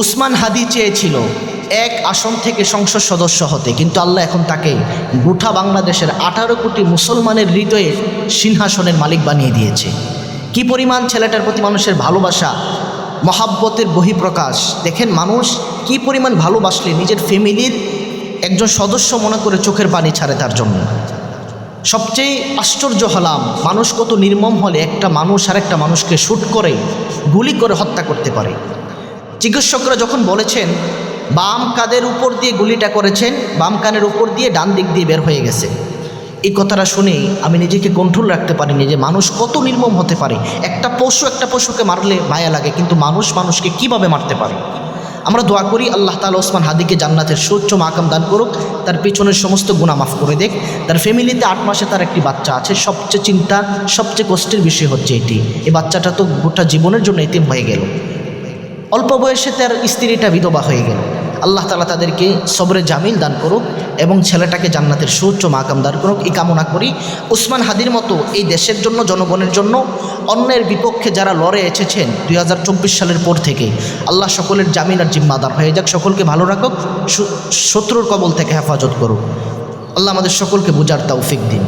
উসমান হাদি চেয়েছিল এক আসন থেকে সংসদ সদস্য হতে, কিন্তু আল্লাহ এখন তাকে গোটা বাংলাদেশের আঠারো কোটি মুসলমানের হৃদয়ে সিংহাসনের মালিক বানিয়ে দিয়েছে। কি পরিমাণ ছেলেটার প্রতি মানুষের ভালোবাসা, মহাব্বতের বহিঃপ্রকাশ, দেখেন মানুষ কি পরিমাণ ভালোবাসলে নিজের ফ্যামিলির একজন সদস্য মনে করে চোখের পানি ছাড়ে তার জন্য। সবচেয়ে আশ্চর্য হলাম, মানুষ কত নির্মম হলে একটা মানুষ আর একটা মানুষকে শ্যুট করে, গুলি করে হত্যা করতে পারে। চিকিৎসকরা যখন বলেছেন, বাম কাদের উপর দিয়ে গুলিটা করেছেন, বাম কানের উপর দিয়ে ডান দিক দিয়ে বের হয়ে গেছে। এই কথাটা শুনে আমি নিজেকে কন্ট্রোল রাখতে পারিনি যে মানুষ কত নির্মম হতে পারে। একটা পশু একটা পশুকে মারলে মায়া লাগে, কিন্তু মানুষ মানুষকে কীভাবে মারতে পারে? আমরা দোয়া করি, আল্লাহ তালা ওসমান হাদিকে জান্নাতের সুচ্চ মাকাম দান করুক, তার পিছনের সমস্ত গুণা মাফ করে দেখ তার ফ্যামিলিতে আট মাসে তার একটি বাচ্চা আছে, সবচেয়ে চিন্তা, সবচেয়ে কষ্টের বিষয় হচ্ছে এটি। এই বাচ্চাটা তো গোটা জীবনের জন্য এতিম হয়ে গেল। অল্প বয়সে তার স্ত্রীটা বিধবা হয়ে গেল। আল্লাহ তালা তাদেরকে সবরে জামিল দান করুক এবং ছেলেটাকে জান্নাতের সুউচ্চ মাকাম দান করুক। এই কামনা করি উসমান হাদির মতো এই দেশের জন্য, জনগণের জন্য অন্যের বিপক্ষে যারা লড়ে এসেছেন দুই হাজার চব্বিশ সালের পর থেকে, আল্লাহ সকলের জামিন আর জিম্মাদার হয়ে যাক। সকলকে ভালো রাখুক শত্রুর কবল থেকে হেফাজত করুক। আল্লাহ আমাদের সকলকে বুঝার তৌফিক দিন।